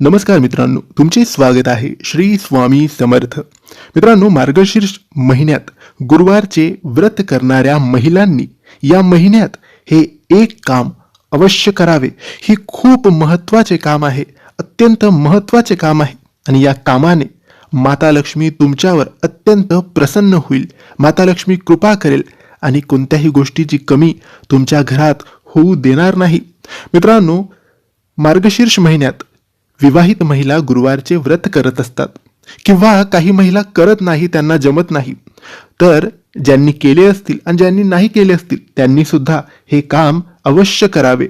नमस्कार मित्रांनो तुमचे स्वागत आहे श्री स्वामी समर्थ. मित्रांनो मार्गशीर्ष महिन्यात गुरुवारचे व्रत करणाऱ्या महिलांनी या महिन्यात हे एक काम अवश्य करावे. ही खूप महत्त्वाचे काम आहे अत्यंत महत्त्वाचे काम आहे. आणि या कामाने माता लक्ष्मी तुमच्यावर अत्यंत प्रसन्न होईल. माता लक्ष्मी कृपा करेल आणि कोणत्याही गोष्टीची कमी तुमच्या घरात होऊ देणार नाही. मित्रांनो मार्गशीर्ष महिन्यात विवाहित महिला गुरुवारचे व्रत करत असतात किंवा काही महिला करत नाही त्यांना जमत नाही. तर ज्यांनी केले असतील आणि ज्यांनी नाही केले असतील त्यांनी सुद्धा हे काम अवश्य करावे.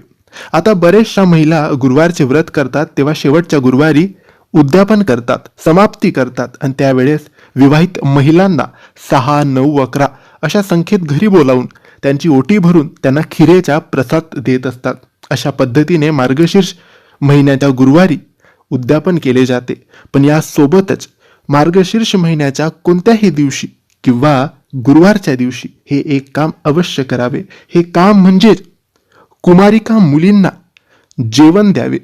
आता बरेचशा महिला गुरुवारचे व्रत करतात तेव्हा शेवटच्या गुरुवारी उद्यापन करतात समाप्ती करतात आणि त्यावेळेस विवाहित महिलांना सहा नऊ अकरा अशा संख्येत घरी बोलावून त्यांची ओटी भरून त्यांना खिरेचा प्रसाद देत असतात. अशा पद्धतीने मार्गशीर्ष महिन्याच्या गुरुवारी उद्यापन केले जाते. पण यासोबतच मार्गशीर्ष महिन्याच्या कोणत्याही दिवशी किंवा गुरुवारच्या दिवशी हे एक काम अवश्य करावे. हे काम म्हणजेच कुमारिका मुलींना जेवण द्यावे.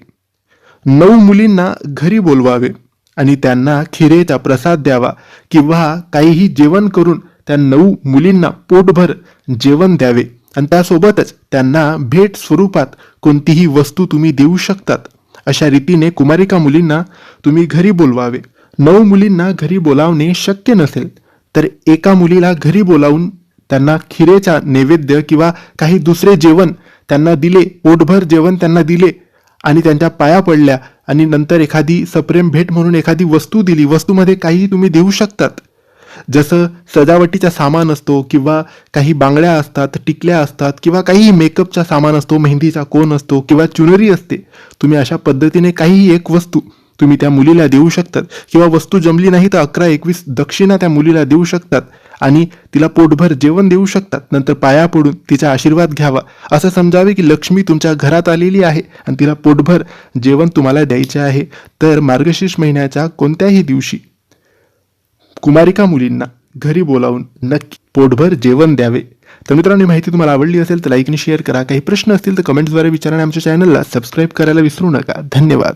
नऊ मुलींना घरी बोलवावे आणि त्यांना खिरेचा प्रसाद द्यावा किंवा काहीही जेवण करून त्या नऊ मुलींना पोटभर जेवण द्यावे. आणि त्यासोबतच त्यांना भेट स्वरूपात कोणतीही वस्तू तुम्ही देऊ शकतात. अशा रीतीने कुमारिका मुलींना तुम्ही घरी बोलवावे. नऊ मुलींना घरी बोलावणे शक्य नसेल तर एका मुलीला घरी बोलावून त्यांना खिरेचा नैवेद्य किंवा काही दुसरे जेवण त्यांना दिले पोटभर जेवण त्यांना दिले आणि त्यांच्या पाया पडल्या आणि नंतर एखादी सप्रेम भेट म्हणून एखादी वस्तू दिली वस्तूमध्ये काही तुम्ही देऊ शकतात. जसं सजावटीचा सामान असतो किंवा काही बांगड्या असतात टिकल्या असतात किंवा काही मेकअपचा सामान असतो मेहंदीचा कोण असतो किंवा चुनरी असते तुम्ही अशा पद्धतीने काहीही एक वस्तू तुम्ही त्या मुलीला देऊ शकतात. किंवा वस्तू जमली नाही तर अकरा एकवीस दक्षिणा त्या मुलीला देऊ शकतात आणि तिला पोटभर जेवण देऊ शकतात. नंतर पाया पडून तिचा आशीर्वाद घ्यावा. असं समजावे की लक्ष्मी तुमच्या घरात आलेली आहे आणि तिला पोटभर जेवण तुम्हाला द्यायचे आहे. तर मार्गशीर्ष महिन्याच्या कोणत्याही दिवशी कुमारिका मुलींना घरी बोलावून नक्की पोटभर जेवण द्यावे. तर मित्रांनो माहिती तुम्हाला आवडली असेल तर लाईक आणि शेअर करा. काही प्रश्न असतील तर कमेंट्सद्वारे विचारा आणि आमच्या चॅनलला सबस्क्राईब करायला विसरू नका. धन्यवाद.